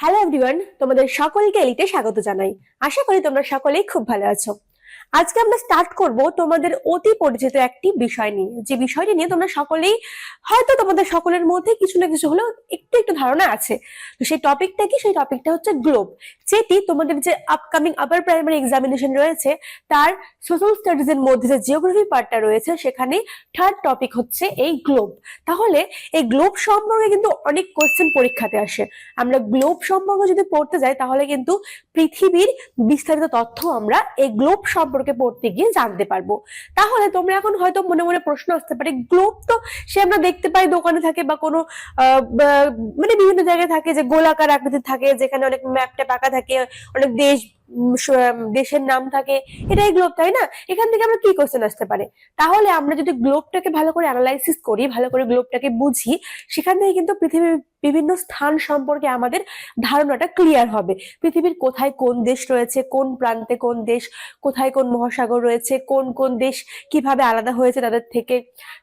Hello everyone তোমাদের সকলকে এলিতে স্বাগত জানাই। আশা করি তোমরা সকলেই খুব ভালো আছো। আজকে আমরা স্টার্ট করব তোমাদের অতি পরিচিত একটি বিষয় নিয়ে। যে বিষয়টি নিয়ে তোমরা সকলেই, হয়তো তোমাদের সকলের মধ্যে কিছু না কিছু হলেও একটু একটু ধারণা আছে। তো সেই টপিকটা কি? সেই টপিকটা হচ্ছে গ্লোব যেটি তোমাদের যে আপকামিং আপার প্রাইমারি এক্সামিনেশন রয়েছে, তার সোশ্যাল স্টাডিজ এর মধ্যে যে জিওগ্রাফি পার্টটা রয়েছে, সেখানে থার্ড টপিক হচ্ছে এই গ্লোব তাহলে এই গ্লোব সম্পর্কে কিন্তু অনেক কোয়েশ্চেন পরীক্ষাতে আসে। আমরা গ্লোব সম্পর্কে যদি পড়তে যাই, তাহলে কিন্তু পৃথিবীর বিস্তারিত তথ্য আমরা এই গ্লোব সম্পর্কে পড়তে গিয়ে জানতে পারব। তাহলে তোমরা এখন হয়তো মনে মনে প্রশ্ন আসতে পারে, গ্লোব তো সে আমরা দেখতে পাই দোকানে থাকে বা কোনো মানে বিভিন্ন জায়গায় থাকে যে গোলাকার আকৃতির থাকে, যেখানে অনেক ম্যাপটা পাকা থাকে, অনেক দেশ দেশের নাম থাকে, এটাই গ্লোব, তাই না? এখান থেকে আমরা কি কোশ্চেন আসতে পারে? তাহলে আমরা যদি গ্লোবটাকে ভালো করে অ্যানালাইসিস করি, ভালো করে গ্লোবটাকে বুঝি, সেখান থেকে কিন্তু পৃথিবীর বিভিন্ন স্থান সম্পর্কে আমাদের ধারণাটা ক্লিয়ার হবে। পৃথিবীর কোথায় কোন দেশ রয়েছে, কোন প্রান্তে কোন দেশ, কোথায় কোন মহাসাগর রয়েছে, কোন কোন দেশ কীভাবে আলাদা হয়েছে তাদের থেকে,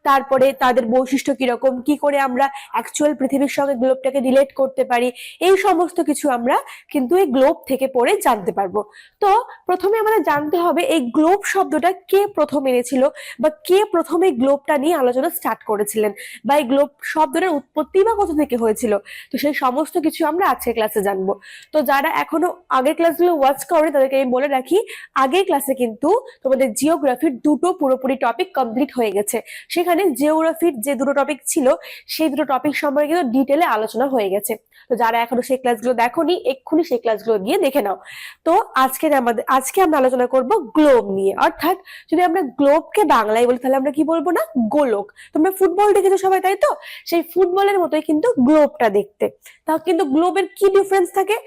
তারপরে তাদের বৈশিষ্ট্য কীরকম, কি করে আমরা অ্যাকচুয়াল পৃথিবীর সঙ্গে গ্লোবটাকে রিলেট করতে পারি, এই সমস্ত কিছু আমরা কিন্তু এই গ্লোব থেকে পড়ে জানতে পারব। তো প্রথমে আমাদের জানতে হবে এই গ্লোব শব্দটা কে প্রথম এনেছিল বা কে প্রথমে গ্লোবটা নিয়ে আলোচনা স্টার্ট করেছিলেন বা এই গ্লোব শব্দটার উৎপত্তি বা কোথা থেকে হয়েছিল? তো সেই সমস্ত কিছু আমরা আজকের ক্লাসে জানব। তো যারা এখনও আগের ক্লাসগুলো ওয়াচ করে তাদেরকে আমি বলে রাখি, আগের ক্লাসে কিন্তু তোমাদের জিওগ্রাফির দুটো পুরোপুরি টপিক কমপ্লিট হয়ে গেছে। সেখানে জিওগ্রাফির যে দুটো টপিক ছিল, সেই দুটো টপিক সম্পর্কে কিন্তু ডিটেলে আলোচনা হয়ে গেছে। তো যারা এখনও সেই ক্লাসগুলো দেখোনি, এক্ষুনি সেই ক্লাসগুলো গিয়ে দেখে নাও। তো আজকে আমাদের, আজকে আমরা আলোচনা করব গ্লোব নিয়ে। অর্থাৎ যদি আমরা গ্লোবকে বাংলায় বলি, তাহলে আমরা কি বলব না? গোলক। তোমরা ফুটবল দেখেছ সবাই, তাই তো? সেই ফুটবলের মতোই কিন্তু গ্লোবটা দেখতে। তাও কিন্তু গ্লোবের কি ডিফারেন্স থাকে?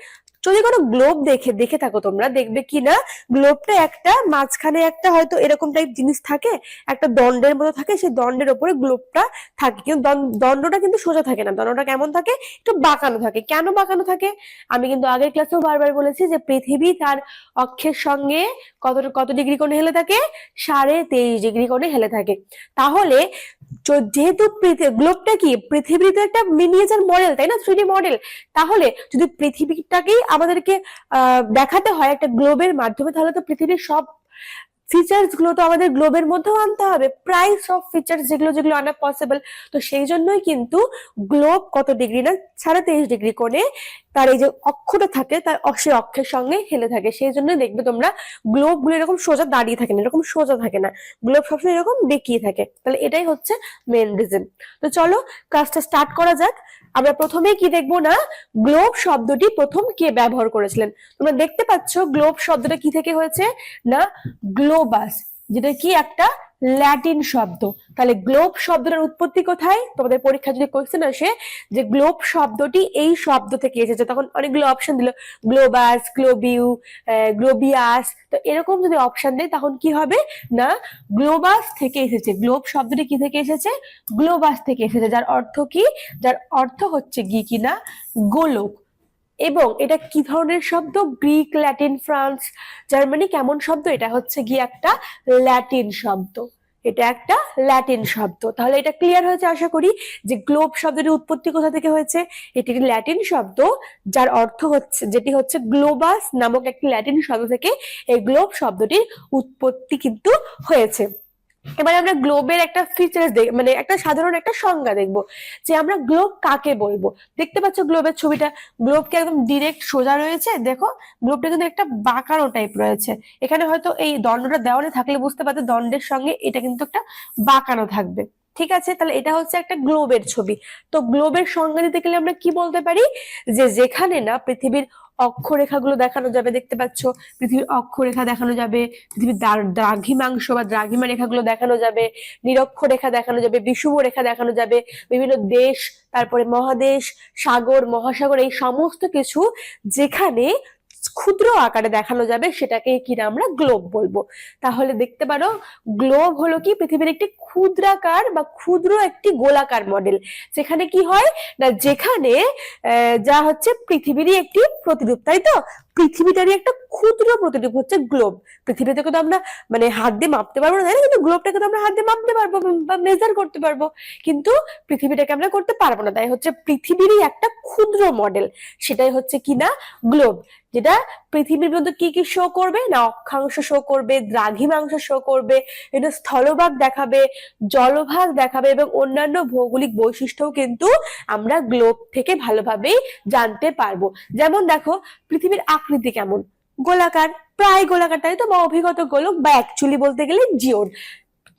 যদি কোনো গ্লোব দেখে দেখে থাকো তোমরা, দেখবে কি না? গ্লোবটা একটা, মাঝখানে একটা হয়তো এরকম টাইপ জিনিস থাকে, একটা দণ্ডের মতো থাকে, সেই দণ্ডের ওপরে গ্লোবটা থাকে। কিন্তু দণ্ডটা কিন্তু সোজা থাকে না। দণ্ডটা কেমন থাকে? একটু বাঁকানো থাকে। কেন বাঁকানো থাকে? আমি কিন্তু আগের ক্লাসেও বারবার বলেছি যে পৃথিবী তার অক্ষের সঙ্গে কত কত ডিগ্রি কোণে হেলে থাকে? সাড়ে তেইশ ডিগ্রি কোণে হেলে থাকে। তাহলে য- যেহেতু গ্লোবটা কি? পৃথিবীর তো একটা মিনিয়েচার মডেল তাই না? থ্রিডি মডেল তাহলে যদি পৃথিবীটাকেই আমাদেরকে দেখাতে হয় একটা গ্লোবের মাধ্যমে, তাহলে তো পৃথিবীর সব ফিচার্সগুলো তো আমাদের গ্লোবের মধ্যেও আনতে হবে। প্রায় সব ফিচার্স যেগুলো যেগুলো আনা পসিবল তো সেই জন্যই কিন্তু গ্লোব কত ডিগ্রি না, সাড়ে তেইশ ডিগ্রি কোণে তার এই যে অক্ষটা থাকে, তার সেই অক্ষের সঙ্গে হেলে থাকে। সেই জন্য দেখবে তোমরা গ্লোবগুলো এরকম সোজা দাঁড়িয়ে থাকে না, এরকম সোজা থাকে না। গ্লোব সবসময় এরকম বেঁকিয়ে থাকে। তাহলে এটাই হচ্ছে মেন রিজন তো চলো ক্লাসটা স্টার্ট করা যাক। আমরা প্রথমেই কি দেখব না? গ্লোব শব্দটি প্রথম কে ব্যবহার করেছিলেন? তোমরা দেখতে পাচ্ছ গ্লোব শব্দটা কি থেকে হয়েছে? না গ্লোবাস যেটা কি একটা ল্যাটিন শব্দ। তাহলে গ্লোব শব্দটার উৎপত্তি কোথায়? তোমাদের পরীক্ষা যদি কোয়েশ্চেন আসে যে গ্লোব শব্দটি এই শব্দ থেকে এসেছে, তখন অনেকগুলো অপশন দিল। গ্লোবাস গ্লোবিউ গ্লোবিয়াস তো এরকম যদি অপশন দেয়, তখন কি হবে? না গ্লোবাস থেকে এসেছে। গ্লোব শব্দটি কি থেকে এসেছে? গ্লোবাস থেকে এসেছে। যার অর্থ কি? যার অর্থ হচ্ছে কি কিনা? গোলক। এবং এটা কি ধরনের শব্দ? গ্রিক ল্যাটিন ফ্রান্স জার্মানি কেমন শব্দ? এটা হচ্ছে গিয়ে একটা ল্যাটিন শব্দ। এটা একটা ল্যাটিন শব্দ। তাহলে এটা ক্লিয়ার হয়েছে আশা করি যে গ্লোব শব্দটির উৎপত্তি কোথা থেকে হয়েছে? এটি একটি ল্যাটিন শব্দ, যার অর্থ হচ্ছে, যেটি হচ্ছে গ্লোবাস নামক একটি ল্যাটিন শব্দ থেকে এই গ্লোব শব্দটির উৎপত্তি কিন্তু হয়েছে। এবার আমরা গ্লোবের একটা ফিচার্স দেখ মানে একটা সাধারণ একটা সংজ্ঞা দেখব যে আমরা গ্লোব কাকে বলব? দেখতে পাচ্ছ গ্লোবের ছবিটা? গ্লোবকে একদম ডিরেক্ট সোজা রয়েছে। দেখো গ্লোবটা কিন্তু একটা বাঁকানো টাইপ রয়েছে। এখানে হয়তো এই দণ্ডটা দেওয়ালে থাকলে বুঝতে পারতে দণ্ডের সঙ্গে এটা কিন্তু একটা বাঁকানো থাকবে। ঠিক আছে? তাহলে এটা হচ্ছে একটা গ্লোবের ছবি। তো গ্লোবের সংজ্ঞা দিতে গেলে আমরা কি বলতে পারি? যে যেখানে না পৃথিবীর অক্ষরেখাগুলো দেখানো যাবে, দেখতে পাচ্ছ? পৃথিবীর অক্ষরেখা দেখানো যাবে, পৃথিবীর দ্রা- দ্রাঘিমাংশ বা দ্রাঘিমা রেখাগুলো দেখানো যাবে, নিরক্ষরেখা দেখানো যাবে বিষুব রেখা দেখানো যাবে, বিভিন্ন দেশ, তারপরে মহাদেশ, সাগর, মহাসাগর, এই সমস্ত কিছু যেখানে ক্ষুদ্র আকারে দেখানো যাবে, সেটাকে কিনা আমরা গ্লোব বলব। তাহলে দেখতে পারো গ্লোব হলো কি পৃথিবীর একটি ক্ষুদ্রাকার বা ক্ষুদ্র একটি গোলাকার মডেল যেখানে কি হয়? না, যেখানে যা হচ্ছে পৃথিবীরই একটি প্রতিরূপ, তাই তো? পৃথিবীটারই একটা ক্ষুদ্র প্রতিরূপ হচ্ছে গ্লোব পৃথিবীতে তো আমরা মানে হাত দিয়ে মাপতে পারব না, তাই না? কিন্তু গ্লোবটাকে তো আমরা হাত দিয়ে মাপতে পারব বা মেজার করতে পারব। কিন্তু পৃথিবীটাকে আমরা করতে পারব না। তাই হচ্ছে পৃথিবীরই একটা ক্ষুদ্র মডেল সেটাই হচ্ছে কিনা গ্লোব যেটা পৃথিবীর মধ্যে কি কি শো করবে? না, অক্ষাংশ শো করবে, দ্রাঘিমাংশ শো করবে, এটা স্থলভাগ দেখাবে, জলভাগ দেখাবে, এবং অন্যান্য ভৌগোলিক বৈশিষ্ট্যও কিন্তু আমরা গ্লোব থেকে ভালোভাবেই জানতে পারব। যেমন দেখো, পৃথিবীর আকৃতি কেমন? গোলাকার, প্রায় গোলাকার, তাই তো? বা অভিগত গোলক বা অ্যাকচুয়ালি বলতে গেলে জিওর।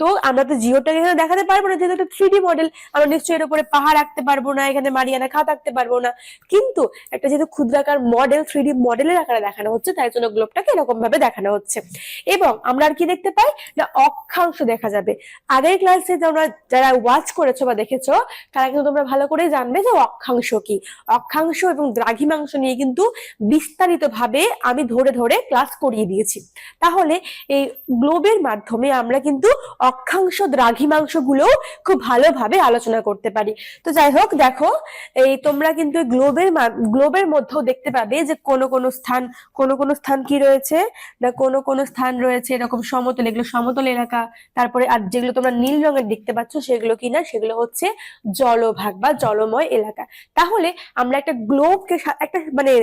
তো আমরা তো জিওটাকে এখানে দেখাতে পারব না, যেহেতু থ্রি ডি মডেল আমরা নিশ্চয়ই এর উপরে পাহাড় রাখতে পারব না, এখানে মারিয়ানা খাত রাখতে পারব না। কিন্তু একটা যেহেতু ক্ষুদ্রাকার মডেল থ্রি ডি মডেলের আকারে দেখানো হচ্ছে, তাই জন্য গ্লোবটাকে এরকম ভাবে দেখানো হচ্ছে। এবং আমরা আর কি দেখতে পাই? না, অক্ষাংশ দেখা যাবে। আগের ক্লাসে তোমরা যারা ওয়াচ করেছ বা দেখেছ, তারা কিন্তু তোমরা ভালো করে জানবে যে অক্ষাংশ কি। অক্ষাংশ এবং দ্রাঘিমাংশ নিয়ে কিন্তু বিস্তারিত ভাবে আমি ধরে ধরে ক্লাস করিয়ে দিয়েছি। তাহলে এই গ্লোবের মাধ্যমে আমরা কিন্তু অক্ষাংশ দ্রাঘিমাংশগুলো খুব ভালোভাবে আলোচনা করতে পারি। তো যাই হোক, দেখো, এই তোমরা কিন্তু গ্লোবের গ্লোবের মধ্যেও দেখতে পাবে যে কোন কোন স্থান, কোন কোন স্থান কি রয়েছে না কোন কোন স্থান রয়েছে, এরকম সমতল, এগুলো সমতল এলাকা, তারপরে আর যেগুলো তোমরা নীল রঙের দেখতে পাচ্ছ সেগুলো কি না, সেগুলো হচ্ছে জলভাগ বা জলময় এলাকা। তাহলে আমরা একটা গ্লোবকে একটা মানে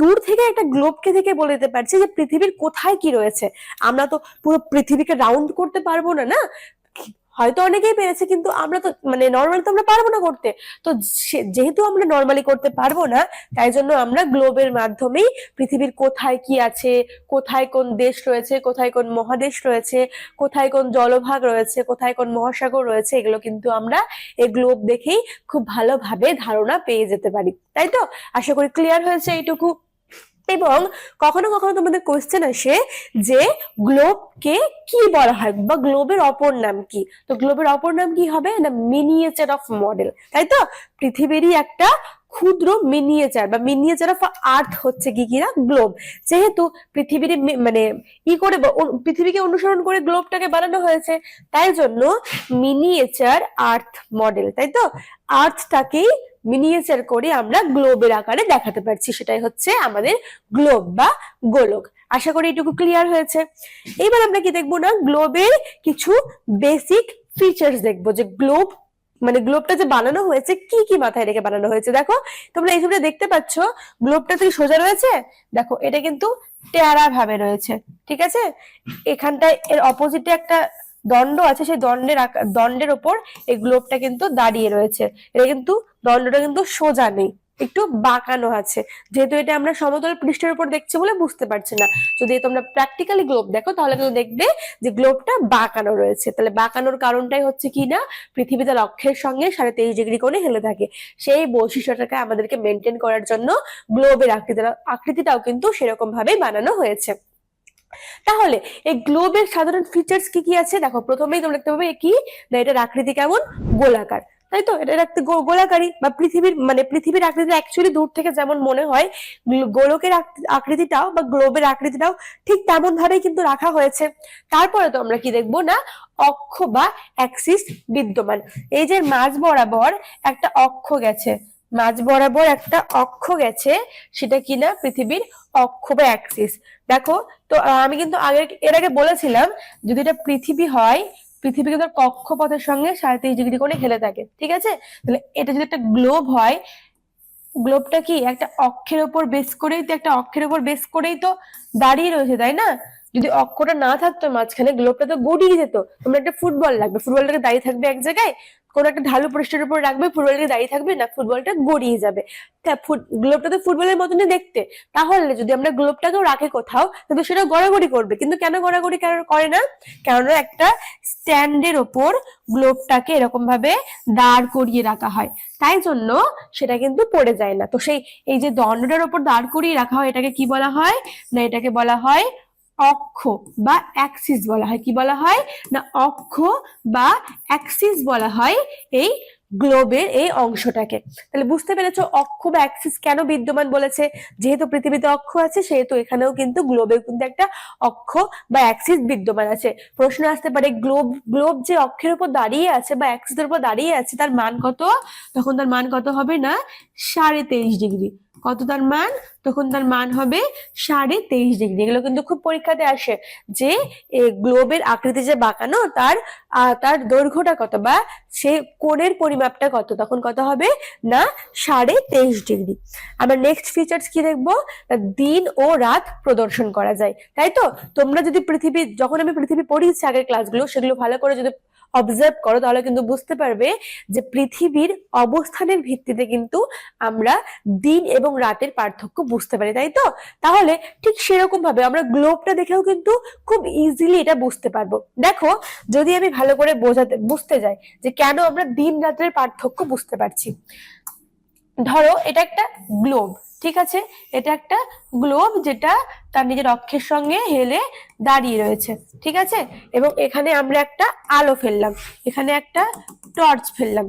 দূর থেকে একটা গ্লোবকে থেকে বলে দিতে পারছি যে পৃথিবীর কোথায় কি রয়েছে। আমরা তো পুরো পৃথিবীকে রাউন্ড করতে পারব না না? হয়তো অনেকেই পেরেছে, কিন্তু আমরা তো মানে নর্মালি তো আমরা পারব না করতে। তো যেহেতু আমরা নর্মালি করতে পারব না, তাই জন্য আমরা গ্লোবের মাধ্যমেই পৃথিবীর কোথায় কি আছে, কোথায় কোন দেশ রয়েছে, কোথায় কোন মহাদেশ রয়েছে, কোথায় কোন জলভাগ রয়েছে, কোথায় কোন মহাসাগর রয়েছে, এগুলো কিন্তু আমরা এই গ্লোব দেখেই খুব ভালোভাবে ধারণা পেয়ে যেতে পারি। তাই তো? আশা করি ক্লিয়ার হয়েছে এইটুকু। এবং কখনো কখনো তোমাদের কোয়েশ্চেন আসে যে গ্লোবকে কি বলা হয় বা গ্লোবের অপর নাম কি? তো গ্লোবের অপর নাম কি হবে? না মিনিয়েচার অফ মডেল তাই তো? পৃথিবীরই একটা ক্ষুদ্র মিনিয়েচার বা মিনিয়েচার অফ আর্থ হচ্ছে কি কিনা? গ্লোব যেহেতু পৃথিবীর মানে ই করে পৃথিবীকে অনুসরণ করে গ্লোবটাকে বানানো হয়েছে, তাই জন্য মিনিয়েচার আর্থ মডেল তাই তো? আর্থটাকেই মিনিয়েচার করে আমরা গ্লোবের আকারে দেখাতে পারছি। সেটাই হচ্ছে আমাদের গ্লোব বা গোলক। আশা করি এটুকু ক্লিয়ার হয়েছে। এবার আমরা কি দেখব না? গ্লোবের কিছু বেসিক ফিচার্স দেখব। যে গ্লোব মানে গ্লোবটা যে বানানো হয়েছে, কি কি মাথায় রেখে বানানো হয়েছে? দেখো, তোমরা এই ছবিটা দেখতে পাচ্ছ। গ্লোবটা কি সোজা রয়েছে? দেখো, এটা কিন্তু টেয়ারা ভাবে রয়েছে। ঠিক আছে? এখানটায় এর অপোজিটে একটা দণ্ড আছে, সেই দণ্ডের দণ্ডের ওপর এই গ্লোবটা কিন্তু দাঁড়িয়ে রয়েছে। এটা কিন্তু, দণ্ডটা কিন্তু সোজা নেই, একটু বাঁকানো আছে। যেহেতু এটা আমরা সমতল পৃষ্ঠের উপর দেখছি বলে বুঝতে পারছি না। যদি তোমরা প্র্যাকটিক্যালি গ্লোব দেখো, তাহলে কিন্তু দেখবে যে গ্লোবটা বাঁকানো রয়েছে। তাহলে বাঁকানোর কারণটাই হচ্ছে কি না? পৃথিবী তার অক্ষের সঙ্গে সাড়ে তেইশ ডিগ্রি কোণে হেলে থাকে। সেই বৈশিষ্ট্যটাকে আমাদেরকে মেনটেন করার জন্য গ্লোবের আকৃতিটা আকৃতিটাও কিন্তু সেরকম ভাবেই বানানো হয়েছে। তাহলে এই গ্লোবের সাধারণ ফিচার্স কি কি আছে? দেখো, প্রথমেই তোমরা দেখতে পাবে কি? না এটার আকৃতি কেমন? গোলাকার। তাই তো? এটা একটা গো- গোলাকারই বা পৃথিবীর মানে পৃথিবীর আকৃতি অ্যাকচুয়ালি দূর থেকে যেমন মনে হয় গোলকের আক- আকৃতিটাও বা গ্লোবের আকৃতিটাও ঠিক তেমন ভাবেই কিন্তু রাখা হয়েছে। তারপরে তো আমরা কি দেখব না? অক্ষ বা অ্যাক্সিস বিদ্যমান। এই যে মাঝ বরাবর একটা অক্ষ গেছে। মাঝ বরাবর একটা অক্ষ গেছে, সেটা কিনা পৃথিবীর অক্ষ বা অ্যাক্সিস দেখো, তো আমি কিন্তু আগে, এর আগে বলেছিলাম, যদি এটা পৃথিবী হয়, পৃথিবী কিন্তু কক্ষপথের সঙ্গে সাড়ে তেইশ ডিগ্রি কোণে হেলে থাকে, ঠিক আছে? তাহলে এটা যদি একটা গ্লোব হয় গ্লোবটা কি একটা অক্ষের উপর বেস করেই তো, একটা অক্ষের উপর বেস করেই তো দাঁড়িয়ে রয়েছে, তাই না? যদি অক্ষটা না থাকতো, মাঝখানে গ্লোবটা তো গড়িয়ে যেত, তোমরা একটা ফুটবল লাগবে, ফুটবলটাকে দাঁড়িয়ে থাকবে এক জায়গায় কোনো একটা ঢালু পৃষ্ঠের উপর রাখবে ফুটবলটাকে দাঁড়িয়ে থাকবে, না ফুটবলটা গড়িয়ে যাবে। গ্লোবটা তো ফুটবলের মতনই দেখতে। তাহলে যদি আমরা গ্লোবটাকেও রাখে কোথাও, তাহলে সেটা গড়াগড়ি করবে। কিন্তু কেন গড়াগড়ি করে না? কেননা একটা স্ট্যান্ডের ওপর গ্লোবটাকে এরকম ভাবে দাঁড় করিয়ে রাখা হয়। তাই জন্য সেটা কিন্তু পড়ে যায় না। তো সেই, এই যে দণ্ডটার ওপর দাঁড় করিয়ে রাখা হয়, এটাকে কি বলা হয়? না, এটাকে বলা হয় অক্ষ বা অ্যাক্সিস বলা হয়। কি বলা হয়? না, অক্ষ বা অ্যাক্সিস বলা হয় এই গ্লোবের এই অংশটাকে। তাহলে বুঝতে পেরেছ অক্ষ বা অ্যাক্সিস কেন বিদ্যমান বলেছে? যেহেতু পৃথিবীতে অক্ষ আছে, সেহেতু এখানেও কিন্তু গ্লোবেও কিন্তু একটা অক্ষ বা অ্যাক্সিস বিদ্যমান আছে। প্রশ্ন আসতে পারে গ্লোব গ্লোব যে অক্ষের উপর দাঁড়িয়ে আছে বা অ্যাক্সিসের উপর দাঁড়িয়ে আছে, তার মান কত? তখন তার মান কত হবে না? সাড়ে তেইশ ডিগ্রি। কত তার মান? তখন তার মান হবে সাড়ে তেইশ ডিগ্রি। এগুলো কিন্তু খুব পরীক্ষাতে আসে যে গ্লোবের আকৃতি যে বাঁকানো, তার তার দৈর্ঘ্যটা কত বা সে কোণের পরিমাপটা কত? তখন কত হবে? না, সাড়ে তেইশ ডিগ্রি। আবার নেক্সট ফিচার্স কি দেখব? দিন ও রাত প্রদর্শন করা যায়। তাই তো? তোমরা যদি পৃথিবী, যখন আমি পৃথিবী পড়িয়েছি আগের ক্লাসগুলো সেগুলো ভালো করে যদি অবজার্ভ করো, তাহলে কিন্তু বুঝতে পারবে যে পৃথিবীর অবস্থানের ভিত্তিতে কিন্তু আমরা দিন এবং রাতের পার্থক্য বুঝতে পারি, তাই তো? তাহলে ঠিক সেরকম ভাবে আমরা গ্লোবটা দেখেও কিন্তু খুব ইজিলি এটা বুঝতে পারব। দেখো, যদি আমি ভালো করে বোঝাতে, বুঝতে যাই যে কেন আমরা দিন রাতের পার্থক্য বুঝতে পারছি। ধরো এটা একটা গ্লোব ঠিক আছে? এটা একটা গ্লোব যেটা তার নিজের অক্ষের সঙ্গে হেলে দাঁড়িয়ে রয়েছে, ঠিক আছে? এবং এখানে আমরা একটা আলো ফেললাম, এখানে একটা টর্চ ফেললাম,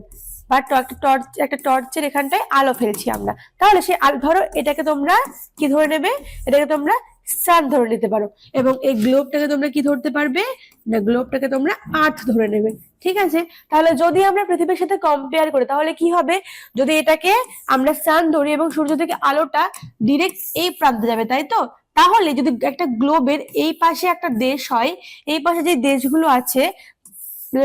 বা একটা টর্চ একটা টর্চের এখানটায় আলো ফেলছি আমরা। তাহলে সে ধরো এটাকে তোমরা কি ধরে নেবে? এটাকে তোমরা সান ধরে নিতে পারো। এবং এই গ্লোবটাকে তোমরা কি ধরতে পারবে? না গ্লোবটাকে তোমরা আর্থ ধরে নেবে। ঠিক আছে? তাহলে যদি আমরা পৃথিবীর সাথে কম্পেয়ার করি, তাহলে কি হবে? যদি এটাকে আমরা সান ধরি এবং সূর্য থেকে আলোটা ডিরেক্ট এই প্রান্তে যাবে, তাই তো? তাহলে যদি একটা গ্লোবের এই পাশে একটা দেশ হয়, এই পাশে যে দেশগুলো আছে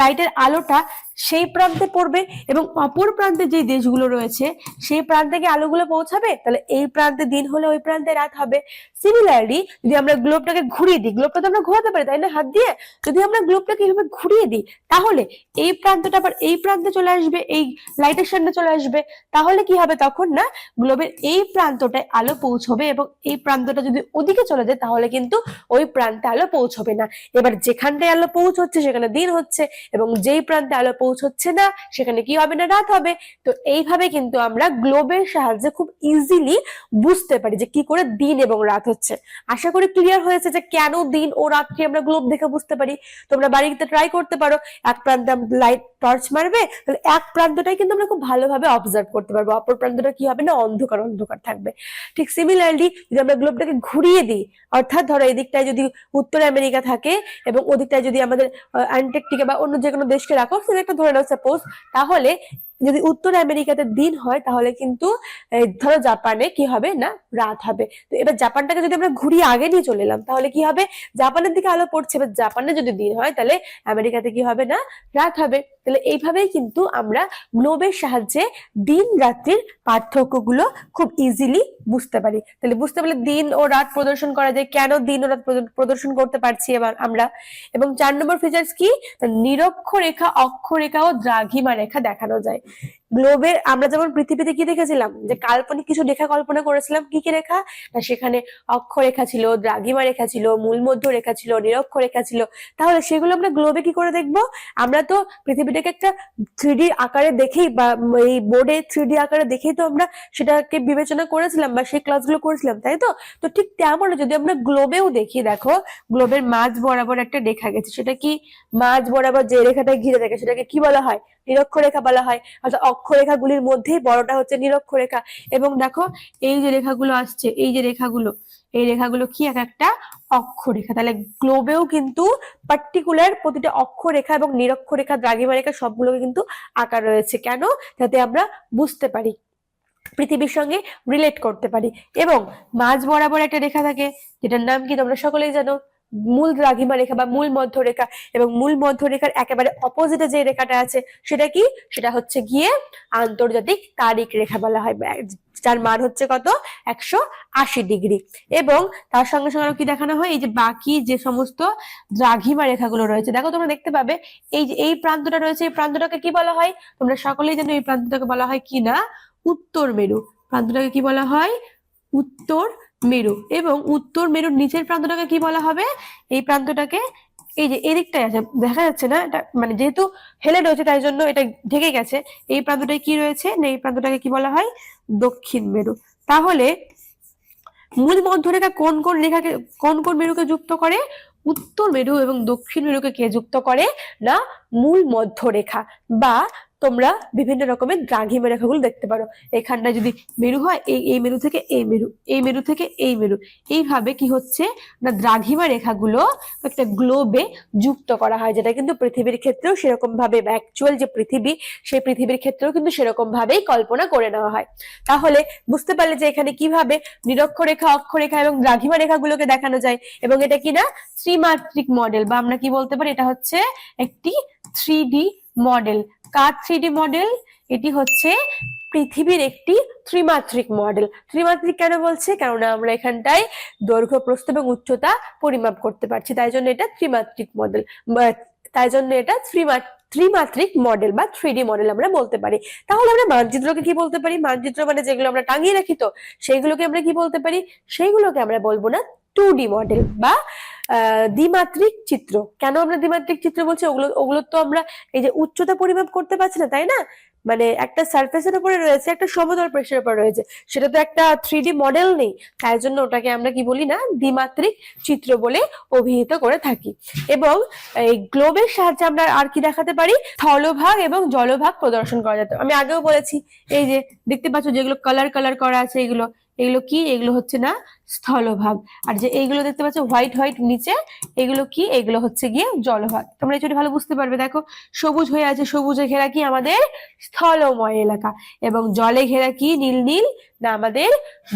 লাইটের আলোটা সেই প্রান্তে পড়বে এবং অপর প্রান্তে যে দেশগুলো রয়েছে, সেই প্রান্তে কি আলোগুলো পৌঁছাবে? তাহলে এই প্রান্তে দিন হলে ওই প্রান্তে রাত হবে। সিমিলারলি যদি আমরা গ্লোবটাকে ঘুরিয়ে দিই গ্লোবটা তো আমরা ঘোরাতে পারি, তাই না? হাত দিয়ে? যদি আমরা গ্লোবটাকে এইভাবে ঘুরিয়ে দিই, তাহলে এই প্রান্তটা আবার এই প্রান্তে চলে আসবে, এই লাইটের সামনে চলে আসবে। তাহলে কি হবে তখন না? গ্লোবের এই প্রান্তটায় আলো পৌঁছবে এবং এই প্রান্তটা যদি ওদিকে চলে যায়, তাহলে কিন্তু ওই প্রান্তে আলো পৌঁছবে না। এবার যেখানটায় আলো পৌঁছচ্ছে, সেখানে দিন হচ্ছে এবং যেই প্রান্তে আলো পৌঁছচ্ছে না, সেখানে কি হবে না, রাত হবে। তো এইভাবে কিন্তু আমরা গ্লোবের সাহায্যে খুব ইজিলি বুঝতে পারি যে কি করে দিন এবং রাত হচ্ছে। আশা করি ক্লিয়ার হয়েছে যে কেন দিন ও রাতকে আমরা গ্লোব দেখে বুঝতে পারি। তোমরা বাড়িতে ট্রাই করতে পারো, এক প্রান্তে লাইট টর্চ মারবে, তাহলে এক প্রান্তটাই কিন্তু আমরা খুব ভালোভাবে অবজার্ভ করতে পারব। অপর প্রান্তটা কি হবে না, অন্ধকার অন্ধকার থাকবে। ঠিক সিমিলারলি যদি আমরা গ্লোবটাকে ঘুরিয়ে দিই, অর্থাৎ ধরো এই দিকটায় যদি উত্তর আমেরিকা থাকে এবং ওদিকটায় যদি আমাদের অ্যান্টার্কটিকা বা অন্য যে কোনো দেশকে রাখো সেটা ধরে নাও সাপোজ তাহলে যদি উত্তর আমেরিকাতে দিন হয়, তাহলে কিন্তু ধরো জাপানে কি হবে না, রাত হবে। তো এবার জাপানটাকে যদি আমরা ঘুরিয়ে আগে নিয়ে চলে এলাম, তাহলে কি হবে? জাপানের দিকে আলো পড়ছে, এবার জাপানে যদি দিন হয়, তাহলে আমেরিকাতে কি হবে না, রাত হবে। তাহলে এইভাবেই কিন্তু আমরা গ্লোবের সাহায্যে দিন রাত্রির পার্থক্যগুলো খুব ইজিলি বুঝতে পারি। তাহলে বুঝতে পারলে দিন ও রাত প্রদর্শন করা যায়, কেন দিন ও রাত প্রদ- প্রদর্শন করতে পারছি এবার আমরা? এবং চার নম্বর ফিচার্স কি? নিরক্ষ রেখা অক্ষরেখা ও দ্রাঘিমা রেখা দেখানো যায়। গ্লোবের আমরা যেমন পৃথিবীতে কি দেখেছিলাম? যে কাল্পনিক কিছু রেখা কল্পনা করেছিলাম, কি কি রেখা? না, সেখানে অক্ষরেখা ছিল, দ্রাঘিমা রেখা ছিল মূল মধ্য রেখা ছিল, নিরক্ষ রেখা ছিল। তাহলে সেগুলো আমরা গ্লোবে কি করে দেখব? আমরা তো পৃথিবীটাকে একটা থ্রি আকারে দেখেই বা এই বোর্ডে থ্রি আকারে দেখেই তো আমরা সেটাকে বিবেচনা করেছিলাম বা সেই ক্লাসগুলো করেছিলাম, তাই তো? তো ঠিক তেমন যদি আমরা গ্লোবেও দেখি, দেখো গ্লোবের মাঝ বরাবর একটা রেখা গেছে। সেটা কি মাঝ বরাবর যে রেখাটা ঘিরে থাকে, সেটাকে কি বলা হয়? নিরক্ষরেখা বলা হয়। অর্থাৎ অক্ষরেখাগুলির মধ্যেই বড়টা হচ্ছে নিরক্ষরেখা। এবং দেখো, এই যে রেখাগুলো আসছে, এই যে রেখাগুলো, এই রেখাগুলো কি এক একটা? অক্ষরেখা। তাহলে গ্লোবেও কিন্তু পার্টিকুলার প্রতিটা অক্ষরেখা এবং নিরক্ষরেখা দ্রাঘিমা রেখা সবগুলোকে কিন্তু আঁকা রয়েছে। কেন? যাতে আমরা বুঝতে পারি, পৃথিবীর সঙ্গে রিলেট করতে পারি। এবং মাঝ বরাবর একটা রেখা থাকে, যেটার নাম কি তোমরা সকলেই জানো? মূল দ্রাঘিমা রেখা বা মূল মধ্য রেখা এবং মূল মধ্য রেখার একেবারে অপোজিটে যে রেখাটা আছে, সেটা কি? সেটা হচ্ছে গিয়ে আন্তর্জাতিক তারিখ রেখা বলা হয়। যার মান হচ্ছে কত? একশো আশি ডিগ্রি। এবং তার সঙ্গে সঙ্গে কি দেখানো হয়? এই যে বাকি যে সমস্ত দ্রাঘিমা রেখাগুলো রয়েছে, দেখো তোমরা দেখতে পাবে, এই যে, এই প্রান্তটা রয়েছে, এই প্রান্তটাকে কি বলা হয়? তোমরা সকলেই জানো এই প্রান্তটাকে বলা হয় কি না? উত্তর মেরু। প্রান্তটাকে কি বলা হয়? উত্তর মেরু এবং উত্তর মেরুর নিচের প্রান্তটাকে কি বলা হবে? এই প্রান্তটাকে এই যে এদিকটাই আছে, দেখা যাচ্ছে না এটা মানে যেহেতু হেলে রয়েছে তাই জন্য এটা ঢেকে গেছে। এই প্রান্তটায় কি রয়েছে? না, এই প্রান্তটাকে কি বলা হয়? দক্ষিণ মেরু। তাহলে মূল মধ্যরেখা কোন কোন রেখাকে, কোন কোন মেরুকে যুক্ত করে? উত্তর মেরু এবং দক্ষিণ মেরুকে কে যুক্ত করে? না, মূল মধ্যরেখা বা তোমরা বিভিন্ন রকমের দ্রাঘিমা রেখাগুলো দেখতে পারো। এখানটায় যদি মেরু হয়, এই এই মেরু থেকে এই মেরু এই মেরু থেকে এই মেরু। এইভাবে কি হচ্ছে না, দ্রাঘিমা রেখাগুলো একটা গ্লোবে যুক্ত করা হয়, যেটা কিন্তু পৃথিবীর ক্ষেত্রেও সেরকম ভাবে অ্যাকচুয়াল যে পৃথিবী, সেই পৃথিবীর ক্ষেত্রেও কিন্তু সেরকম ভাবেই কল্পনা করে নেওয়া হয়। তাহলে বুঝতে পারলে যে এখানে কীভাবে নিরক্ষরেখা, অক্ষরেখা এবং দ্রাঘিমা রেখাগুলোকে দেখানো যায়, এবং এটা কি না, ত্রিমাত্রিক মডেল বা আমরা কি বলতে পারি, এটা হচ্ছে একটি থ্রি মডেল কার থ্রি ডি মডেল? এটি হচ্ছে পৃথিবীর একটি ত্রিমাত্রিক মডেল। ত্রিমাত্রিক কেন বলছে? কেননা আমরা এখানটায় দৈর্ঘ্য, প্রস্থ এবং উচ্চতা পরিমাপ করতে পারছি। তাই জন্য এটা ত্রিমাত্রিক মডেল তাই জন্য এটা ত্রিমাত্রিক ত্রিমাত্রিক মডেল বা থ্রি মডেল আমরা বলতে পারি। তাহলে আমরা মানচিত্রকে কি বলতে পারি? মানচিত্র মানে যেগুলো আমরা টাঙিয়ে রাখি তো, সেইগুলোকে আমরা কি বলতে পারি? সেইগুলোকে আমরা বলব না টু ডি মডেল বা দ্বিমাত্রিক চিত্র। কেন আমরা দ্বিমাত্রিক চিত্র বলছি? ওগুলো ওগুলো তো আমরা এই যে উচ্চতা পরিমাপ করতে পারছি না, তাই না? মানে একটা সারফেসের উপরে রয়েছে, একটা সমতল পৃষ্ঠের উপর রয়েছে। সেটা তো একটা থ্রি মডেল নেই। তাই জন্য ওটাকে আমরা কি বলি না? দ্বিমাত্রিক চিত্র বলে অভিহিত করে থাকি। এবং এই গ্লোবের সাহায্যে আমরা আর কি দেখাতে পারি? স্থলভাগ এবং জলভাগ প্রদর্শন করা যেত। আমি আগেও বলেছি, এই যে দেখতে পাচ্ছ যেগুলো কালার কালার করা আছে, এগুলো এগুলো কি? এগুলো হচ্ছে না স্থলভাগ। আর যে এইগুলো দেখতে পাচ্ছ হোয়াইট হোয়াইট নিচে এগুলো কি? এগুলো হচ্ছে গিয়ে জলভাগ। তোমরা এই ছবি ভালো বুঝতে পারবে, দেখো, সবুজ হয়ে আছে, সবুজে ঘেরা কি? আমাদের স্থলময় এলাকা। এবং জলে ঘেরা কি? নীল নীল না আমাদের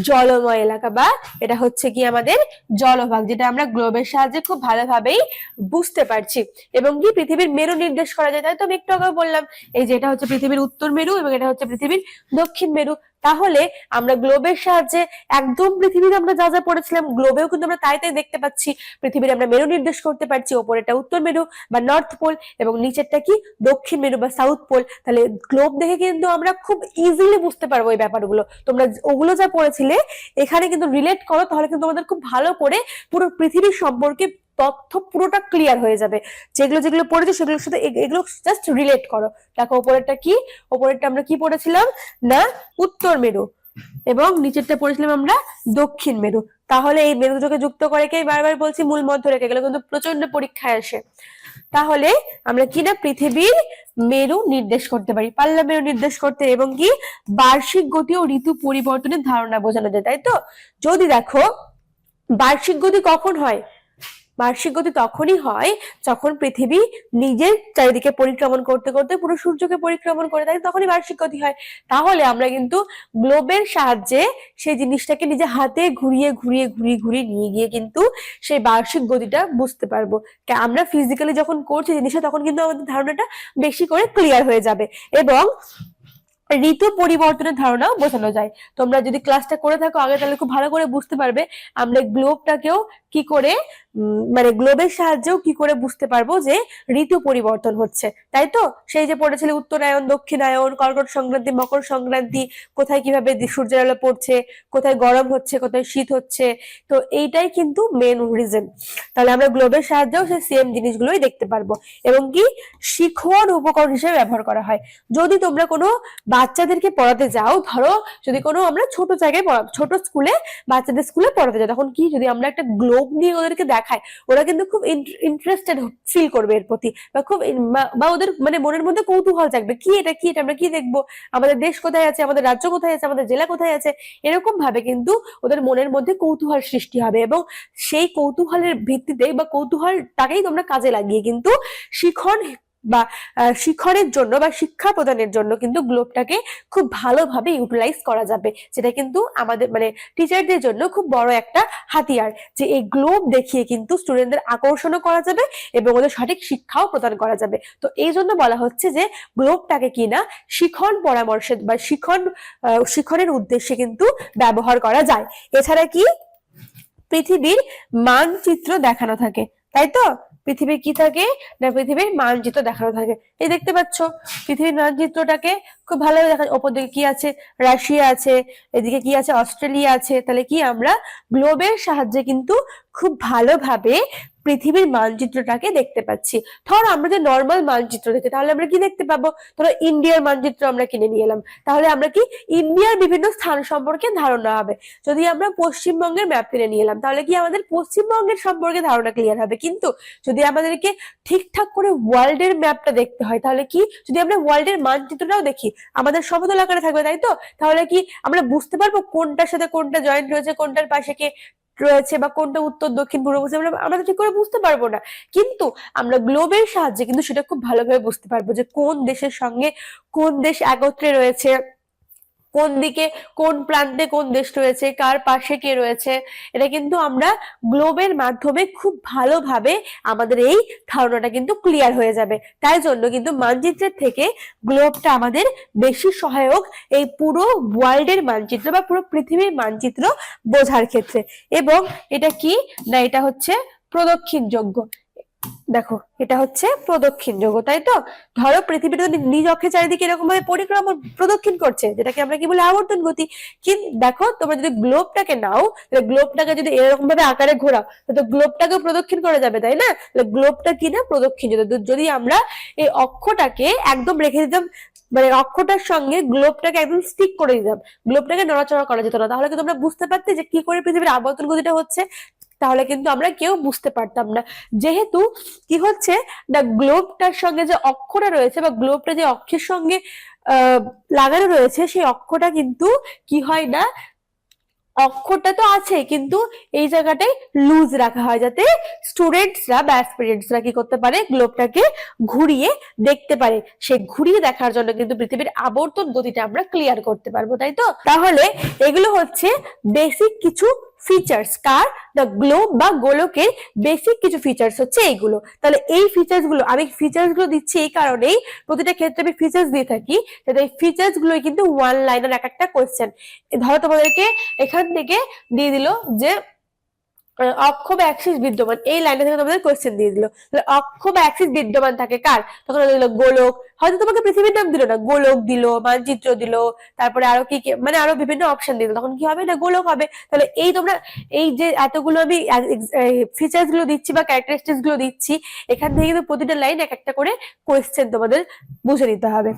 জলময় এলাকা বা এটা হচ্ছে কি আমাদের জলভাগ, যেটা আমরা গ্লোবের সাহায্যে খুব ভালোভাবেই বুঝতে পারছি। এবং কি? পৃথিবীর মেরু নির্দেশ করা যায়। তাই তো আমি একটু আগে বললাম, এই যে এটা হচ্ছে পৃথিবীর উত্তর মেরু এবং এটা হচ্ছে পৃথিবীর দক্ষিণ মেরু। তাহলে আমরা গ্লোবের সাহায্যে একদম পৃথিবীর আমরা যা পড়েছিলাম গ্লোবেও কিন্তু আমরা তাই তাই দেখতে পাচ্ছি। পৃথিবীর আমরা মেরু নির্দেশ করতে পারছি ওপরেটা উত্তর মেরু বা নর্থ পোল এবং নিচেরটা কি দক্ষিণ মেরু বা সাউথ পোল তাহলে গ্লোব দেখে কিন্তু আমরা খুব ইজিলি বুঝতে পারব এই ব্যাপারগুলো। তোমরা ওগুলো যা পড়েছিলে, এখানে কিন্তু রিলেট করো, তাহলে কিন্তু তোমাদের খুব ভালো করে পুরো পৃথিবীর সম্পর্কে তথ্য পুরোটা ক্লিয়ার হয়ে যাবে। যেগুলো যেগুলো পড়েছে, সেগুলোর সাথে এগুলো জাস্ট রিলেট করো। দেখো, ওপরেরটা কি? ওপরেরটা আমরা কি পড়েছিলাম? না, উত্তর মেরু। এবং নিচেরটা পড়েছিলাম আমরা দক্ষিণ মেরু। তাহলে এই মেরু দুটোকে যুক্ত করে কে? বারবার বলছি মূল মধ্য রেখে গেলে কিন্তু প্রচণ্ড পরীক্ষায় আসে। তাহলে আমরা কি না পৃথিবীর মেরু নির্দেশ করতে পারি? পাল্লা মেরু নির্দেশ করতে এবং কি বার্ষিক গতি ও ঋতু পরিবর্তনের ধারণা বোঝানো যায়, তাই তো? যদি দেখো, বার্ষিক গতি কখন হয়? বার্ষিক গতি তখনই হয় যখন পৃথিবী নিজের চারিদিকে পরিক্রমণ করতে করতে পুরো সূর্যকে পরিক্রমণ করে থাকে তখনই বার্ষিক গতি হয়। তাহলে আমরা কিন্তু গ্লোবের সাহায্যে সেই জিনিসটাকে নিজে হাতে ঘুরিয়ে ঘুরিয়ে ঘুরিয়ে ঘুরিয়ে নিয়ে গিয়ে কিন্তু সেই বার্ষিক গতিটা বুঝতে পারব। আমরা ফিজিক্যালি যখন করছি জিনিসটা, তখন কিন্তু আমাদের ধারণাটা বেশি করে ক্লিয়ার হয়ে যাবে এবং ঋতু পরিবর্তনের ধারণাও বোঝানো যায়। তোমরা যদি ক্লাসটা করে থাকো, আগে তাহলে খুব ভালো করে বুঝতে পারবে। আমরা গ্লোবটাকেও কি করে মানে গ্লোবের সাহায্যেও কি করে বুঝতে পারব যে ঋতু পরিবর্তন হচ্ছে। তাই তো? সেই যে পড়েছিল উত্তরায়ণ দক্ষিণায়ন কর্কট সংক্রান্তি, মকর সংক্রান্তি, কোথায় কীভাবে সূর্যের আলো পড়ছে, কোথায় গরম হচ্ছে, কোথায় শীত হচ্ছে, তো এইটাই কিন্তু মেন রিজন তাহলে আমরা গ্লোবের সাহায্যেও সেই সেম জিনিসগুলোই দেখতে পারব। এবং কি? শিখন উপকরণ হিসেবে ব্যবহার করা হয়। যদি তোমরা কোনো বাচ্চাদেরকে পড়াতে যাও, ধরো যদি কোনো আমরা ছোট জায়গায় ছোট স্কুলে বাচ্চাদের স্কুলে পড়াতে যাই, তখন কি? যদি আমরা একটা গ্লোব নিয়ে ওদেরকে দেখায়, ওরা কিন্তু খুব ইন্টারেস্টেড ফিল করবে এর প্রতি বা খুব বা ওদের মানে মনের মধ্যে কৌতূহল থাকবে কি এটা কি এটা, আমরা কি দেখব, আমাদের দেশ কোথায় আছে, আমাদের রাজ্য কোথায় আছে, আমাদের জেলা কোথায় আছে, এরকম ভাবে কিন্তু ওদের মনের মধ্যে কৌতূহল সৃষ্টি হবে এবং সেই কৌতূহলের ভিত্তিতে বা কৌতূহল তাকেই তোমরা কাজে লাগিয়ে কিন্তু শিখন বা শিক্ষণের জন্য বা শিক্ষা প্রদানের জন্য কিন্তু গ্লোবটাকে খুব ভালোভাবে ইউটিলাইজ করা যাবে। যেটা কিন্তু আমাদের মানে টিচারদের জন্য খুব বড় একটা হাতিয়ার যে এই গ্লোব দেখিয়ে কিন্তু স্টুডেন্টদের আকর্ষণও করা যাবে এবং ওদের সঠিক শিক্ষাও প্রদান করা যাবে। তো এই জন্য বলা হচ্ছে যে গ্লোবটাকে কিনা শিখন পরামর্শে বা শিখন শিখনের উদ্দেশ্যে কিন্তু ব্যবহার করা যায়। এছাড়া কি? পৃথিবীর মানচিত্র দেখানো থাকে, তাই তো? পৃথিবীর কি থাকে? না, পৃথিবীর মানচিত্র দেখানো থাকে। এই দেখতে পাচ্ছ, পৃথিবীর মানচিত্রটাকে খুব ভালোভাবে দেখা ওপর দিকে কি আছে? রাশিয়া আছে, এদিকে কি আছে? অস্ট্রেলিয়া আছে। তাহলে কি আমরা গ্লোবের সাহায্যে কিন্তু খুব ভালোভাবে পৃথিবীর মানচিত্রটাকে দেখতে পাচ্ছি। ধরো আমরা যে নর্মাল মানচিত্র দেখি, তাহলে আমরা কি দেখতে পাবো? ধরো ইন্ডিয়ার মানচিত্র আমরা কিনে নিয়ে এলাম। তাহলে আমরা কি ইন্ডিয়ার বিভিন্ন স্থান সম্পর্কে ধারণা হবে। যদি আমরা পশ্চিমবঙ্গের ম্যাপ কিনে নিয়ে এলাম, তাহলে কি আমাদের পশ্চিমবঙ্গের সম্পর্কে ধারণা ক্লিয়ার হবে? কিন্তু যদি আমাদেরকে ঠিকঠাক করে ওয়ার্ল্ডের ম্যাপটা দেখতে হয়, তাহলে কি? যদি আমরা ওয়ার্ল্ডের মানচিত্রটাও দেখি, আমাদের সমতল আকারে থাকবে, তাই তো? তাহলে কি আমরা বুঝতে পারব কোনটার সাথে কোনটা জয়েন্ট রয়েছে, কোনটার পাশে কে রয়েছে বা কোনটা উত্তর, দক্ষিণ, পূর্ব পশ্চিম আমরা ঠিক করে বুঝতে পারব না। কিন্তু আমরা গ্লোবের সাহায্যে কিন্তু সেটা খুব ভালোভাবে বুঝতে পারব যে কোন দেশের সঙ্গে কোন দেশ একত্রে রয়েছে। কোন দিকে, কোন প্রান্তে কোন দেশ রয়েছে, কার পাশে কে রয়েছে, এটা কিন্তু আমরা গ্লোবের মাধ্যমে খুব ভালোভাবে আমাদের এই ধারণাটা কিন্তু ক্লিয়ার হয়ে যাবে। তাই জন্য কিন্তু মানচিত্রের থেকে গ্লোবটা আমাদের বেশি সহায়ক এই পুরো ওয়ার্ল্ডের মানচিত্র বা পুরো পৃথিবীর মানচিত্র বোঝার ক্ষেত্রে। এবং এটা কি? না, এটা হচ্ছে প্রদক্ষিণযোগ্য। দেখো, এটা হচ্ছে প্রদক্ষিণ যোগ্য তাই তো? ধরো পৃথিবীটা তো নিজ অক্ষে চারিদিকে এরকম ভাবে পরিক্রমা প্রদক্ষিণ করছে, যেটাকে আমরা কি বলি? আবর্তন গতি। কিন্তু দেখো, তোমরা যদি গ্লোবটাকে নাও গ্লোবটাকে যদি এরকম ভাবে আকারে ঘোরাও, তাহলে গ্লোবটাকে প্রদক্ষিণ করা যাবে, তাই না? গ্লোবটা কি না? প্রদক্ষিণ যদি আমরা এই অক্ষটাকে একদম রেখে দিতাম মানে অক্ষটার সঙ্গে গ্লোবটাকে একদম স্টিক করে দিতাম গ্লোবটাকে নড়াচড়া করা যেত না, তাহলে কিন্তু আমরা বুঝতে পারতে যে কি করে পৃথিবীর আবর্তন গতিটা হচ্ছে তাহলে কিন্তু আমরা কেউ বুঝতে পারতাম না। যেহেতু কি হচ্ছে না গ্লোবটার সঙ্গে যে অক্ষটা রয়েছে বা গ্লোবটা যে অক্ষের সঙ্গে লাগানো রয়েছে, সেই অক্ষটা কিন্তু কি হয় না, অক্ষরটা তো আছে, কিন্তু এই জায়গাটায় লুজ রাখা হয় যাতে স্টুডেন্টসরা বা অ্যাসপিরেন্টসরা কি করতে পারে গ্লোবটাকে ঘুরিয়ে দেখতে পারে। সে ঘুরিয়ে দেখার জন্য কিন্তু পৃথিবীর আবর্তন গতিটা আমরা ক্লিয়ার করতে পারব, তাই তো? তাহলে এগুলো হচ্ছে বেসিক কিছু ফিচার্স কার দ্য গ্লোব বা গোলকের বেসিক কিছু ফিচার্স হচ্ছে এইগুলো। তাহলে এই ফিচার্সগুলো, আমি ফিচার্সগুলো দিচ্ছি এই কারণেই প্রতিটা ক্ষেত্রে আমি ফিচার্স দিয়ে থাকি, যাতে এই ফিচার্স গুলোই কিন্তু ওয়ান লাইনের এক একটা কোয়েশ্চেন ধরো তোমাদেরকে এখান থেকে দিয়ে দিল যে অক্ষ বা অ্যাক্সিস বিদ্যমান। এই লাইনে থেকে তোমাদের কোয়েশ্চেন দিয়ে দিল। অক্ষ বা অ্যাক্সিস বিদ্যমান থাকে কার? তখন দিল গোলক। হয়তো তোমাকে পৃথিবীর নাম দিল না। গোলক দিল, মানচিত্র দিল, তারপরে আরও কি মানে আরও বিভিন্ন অপশন দিল। তখন কি হবে না গোলক হবে? তাহলে এই তোমরা, এই যে এতগুলো আমি ফিচার্সগুলো দিচ্ছি বা ক্যারেক্টারিস্টিক্সগুলো দিচ্ছি, এখান থেকে কিন্তু প্রতিটা লাইন এক একটা করে কোয়েশ্চেন তোমাদের বুঝে নিতে হবে।